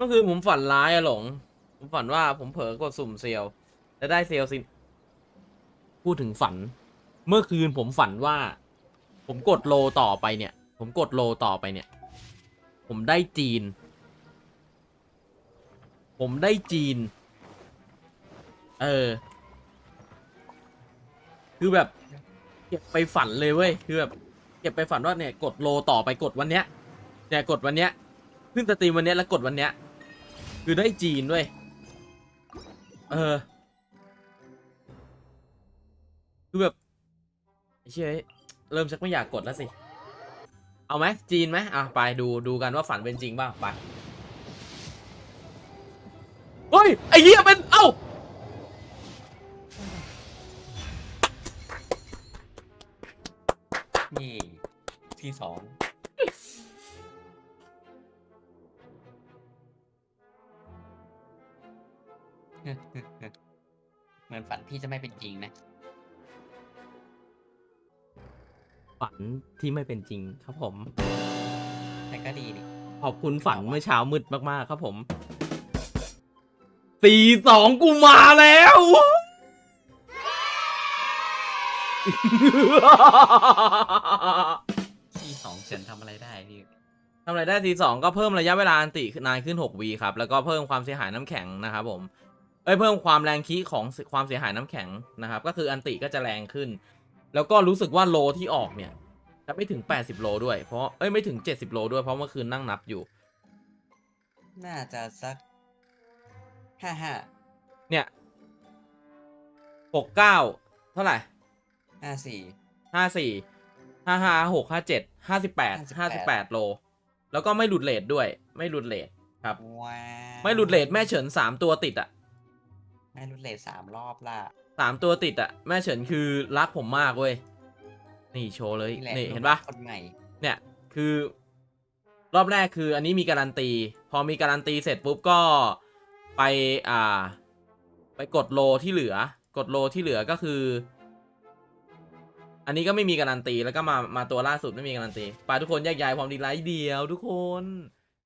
ก็คือผมฝันร้ายอะหลง ผมฝันว่าผมเผลอกดสุ่มเซลล์แล้วได้เซลล์สิพูดถึงฝัน เมื่อคืนผมฝันว่า ผมกดโลต่อไปเนี่ย ผมกดโลต่อไปเนี่ย ผมได้จีน ผมได้จีน เออ คือแบบเก็บไปฝันเลยเว้ย คือแบบเก็บไปฝันว่าเนี่ย กดโลต่อไปกดวันเนี้ย เนี่ยกดวันเนี้ย ขึ้นสตรีมวันเนี้ยแล้วกดวันเนี้ย คือได้จีนด้วย เออ คือแบบเชื่ยเริ่มชักไม่อยากกดแล้วสิ เอาไหมจีนไหมอะ ไปดูดูกันว่าฝันเป็นจริงบ้างไป เฮ้ย ไอ้เหี้ยเป็น เอ้านี่ที่สอง เหมือนฝันพี่จะไม่เป็นจริงนะ ฝันที่ไม่เป็นจริงครับผม แต่ก็ดีดิขอบคุณฝันเมื่อเช้ามืดมากๆ ครับผมสี่สองกูมาแล้ว ที่สองเฉินทำอะไรได้พี่ทำอะไรได้ทีสองก็เพิ่มระยะเวลาอันตินานขึ้น 6วีครับ แล้วก็เพิ่มความเสียหายน้ำแข็งนะครับผมเอ้ยเพิ่มความแรงคีของความเสียหายน้ำแข็งนะครับ ก็คืออันติก็จะแรงขึ้น แล้วก็รู้สึกว่าโลที่ออกเนี่ยจะไม่ถึง 80 โลด้วยเพราะเอ้ยไม่ถึง 70 โลด้วยเพราะเมื่อคืนนั่งนับอยู่ น่าจะสักห้าห้าเนี่ย69เท่าไหร่ห้าสี่ห้าสี่ห้าห้าหกห้าเจ็ดห้าสิบแปดห้าสิบแปดโล แล้วก็ไม่หลุดเลทด้วย ไม่หลุดเลทครับว้าวไม่หลุดเลทแม่เฉินสามตัวติดอะ ไม่หลุดเลทสามรอบละสามตัวติดอะแม่เฉินคือรักผมมากเว้ย นี่โชว์เลยนี่แหละนี่เห็นปะคนใหม่ เนี่ยคือ รอบแรกคืออันนี้มีการันตี พอมีการันตีเสร็จปุ๊บก็ไปอ่า ไปกดโลที่เหลือ กดโลที่เหลือก็คือ อันนี้ก็ไม่มีการันตีแล้วก็มามาตัวล่าสุดไม่มีการันตีไปทุกคนแยกย้ายความดีไลท์เดียวทุกคน